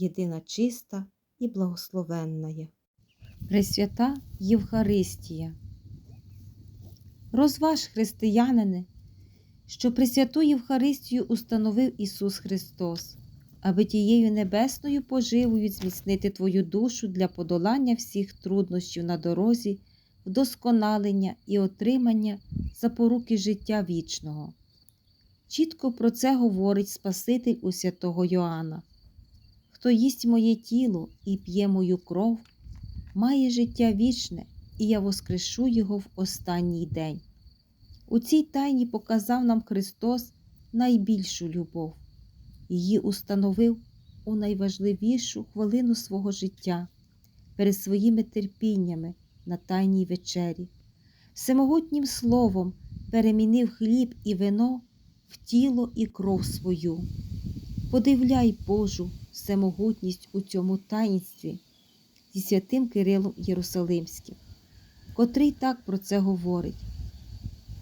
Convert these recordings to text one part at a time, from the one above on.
єдина чиста і благословенна. є. Пресвята Євхаристія. Розваж, християнине, що Пресвяту Євхаристію установив Ісус Христос, аби тією небесною поживою зміцнити Твою душу для подолання всіх труднощів на дорозі, вдосконалення і отримання запоруки життя вічного. Чітко про це говорить Спаситель у святого Йоанна. Хто їсть моє тіло і п'є мою кров, має життя вічне, і я воскрешу його в останній день. У цій тайні показав нам Христос найбільшу любов, її установив у найважливішу хвилину свого життя перед своїми терпіннями на Тайній вечері. Всемогутнім словом перемінив хліб і вино в тіло і кров свою. Подивляй Божу всемогутність у цьому таїнстві зі святим Кирилом Єрусалимським, котрий так про це говорить.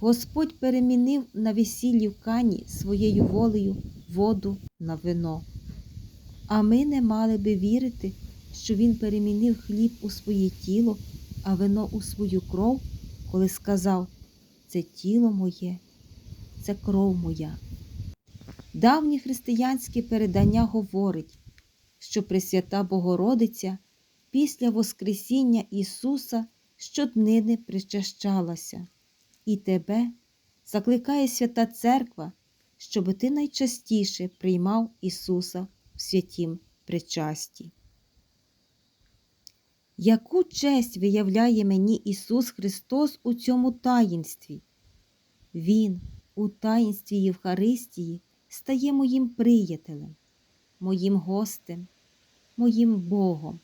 Господь перемінив на весіллі в Кані своєю волею воду на вино. А ми не мали би вірити, що Він перемінив хліб у своє тіло, а вино у свою кров, коли сказав це тіло моє, це кров моя. Давнє християнське передання говорить, що Пресвята Богородиця після Воскресіння Ісуса щоднини причащалася, і тебе закликає Свята Церква, щоб ти найчастіше приймав Ісуса в святім причасті. Яку честь виявляє мені Ісус Христос у цьому таїнстві? Він у таїнстві Євхаристії стає моїм приятелем, моїм гостем, моїм Богом,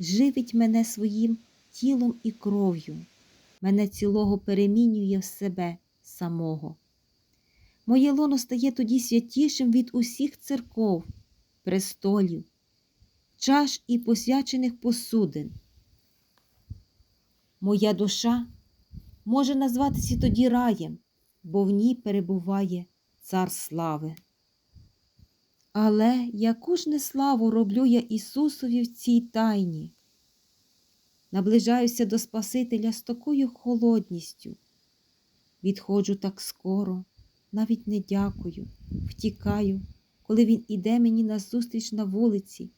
живить мене своїм тілом і кров'ю, мене цілого перемінює в себе самого. Моє лоно стає тоді святішим від усіх церков, престолів, чаш і посвячених посудин. Моя душа може назватися тоді раєм, бо в ній перебуває цар слави. Але яку ж неславу роблю я Ісусові в цій тайні? наближаюся до Спасителя з такою холодністю. Відходжу так скоро, навіть не дякую, втікаю, коли він іде мені назустріч на вулиці.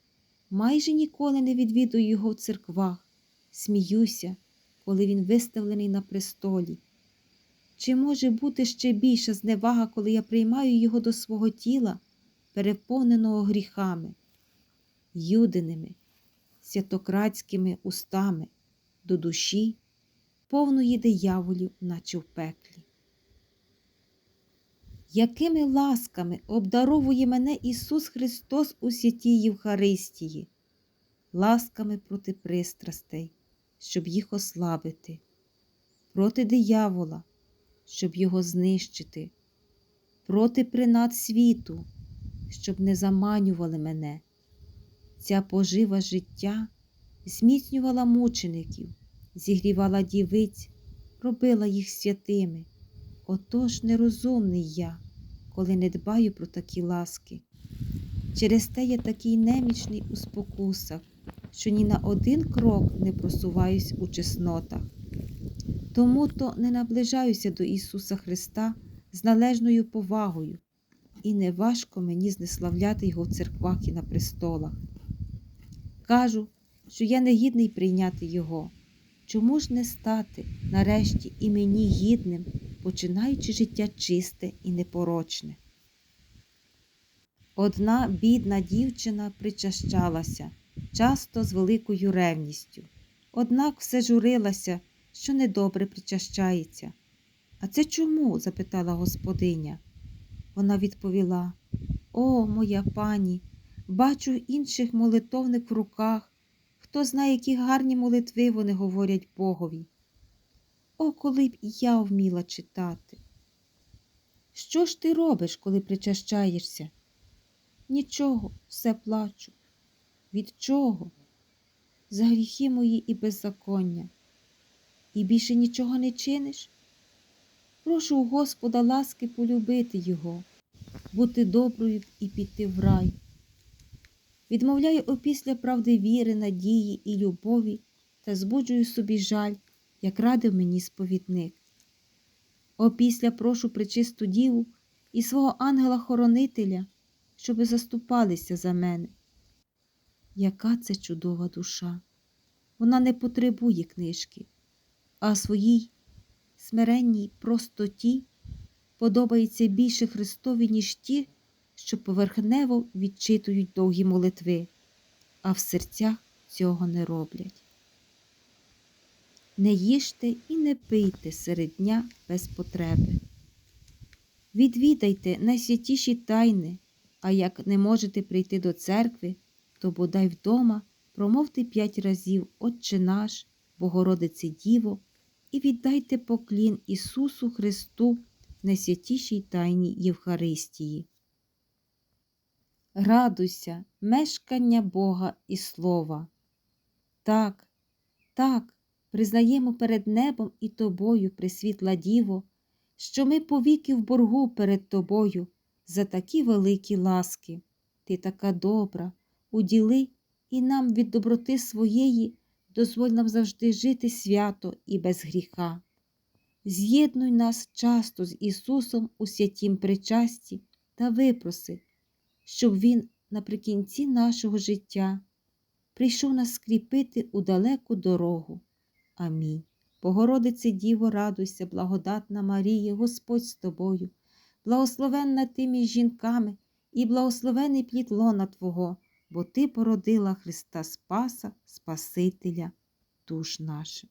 Майже ніколи не відвідую його в церквах, сміюся, коли він виставлений на престолі. Чи може бути ще більша зневага, коли я приймаю його до свого тіла, переповненого гріхами, юдиними, святократськими устами, до душі, повної дияволів, наче в пеклі? Якими ласками обдаровує мене Ісус Христос у святій Євхаристії, ласками проти пристрастей, щоб їх ослабити, проти диявола, щоб його знищити, проти принад світу, щоб не заманювали мене. Ця пожива життя зміцнювала мучеників, зігрівала дівиць, робила їх святими. Отож нерозумний я, коли не дбаю про такі ласки. Через те я такий немічний у спокусах, що ні на один крок не просуваюсь у чеснотах. Тому то не наближаюся до Ісуса Христа з належною повагою, і не важко мені знеславляти Його в церквах і на престолах. Кажу, що я не гідний прийняти Його. Чому ж не стати нарешті і мені гідним, починаючи життя чисте і непорочне? Одна бідна дівчина причащалася, часто з великою ревністю, однак все журилася, що недобре причащається. А це чому? запитала господиня. Вона відповіла О, моя пані, бачу інших молитовник в руках. Хто знає, які гарні молитви вони говорять Богові. О, коли б я вміла читати. Що ж ти робиш, коли причащаєшся? Нічого, все плачу. Від чого? За гріхи мої і беззаконня. І більше нічого не чиниш? Прошу у Господа ласки полюбити Його, бути доброю і піти в рай. Відмовляю опісля правди віри, надії і любові та збуджую собі жаль, як радив мені сповідник. Опісля прошу причисту діву і свого ангела-хоронителя, щоби заступалися за мене. Яка це чудова душа! Вона не потребує книжки, а своїй смиренній простоті подобається більше Христові, ніж ті, що поверхнево відчитують довгі молитви, а в серцях цього не роблять. Не їжте і не пийте серед дня без потреби. Відвідайте найсвятіші тайни, а як не можете прийти до церкви, то бодай вдома промовте п'ять разів Отче наш, Богородице Діво, і віддайте поклін Ісусу Христу в найсвятішій тайні Євхаристії. Радуйся, мешкання Бога і Слова. Так, так, признаємо перед небом і тобою, Пресвітла Діво, що ми повіки в боргу перед тобою за такі великі ласки. Ти така добра, уділи і нам від доброти своєї дозволь нам завжди жити свято і без гріха. З'єднуй нас часто з Ісусом у святім причасті та випроси, щоб Він наприкінці нашого життя прийшов нас скріпити у далеку дорогу. Амінь. Богородице Діво, радуйся, благодатна Марія, Господь з тобою, благословенна ти між жінками і благословений плід лона Твого, бо Ти породила Христа Спаса, Спасителя душ наших.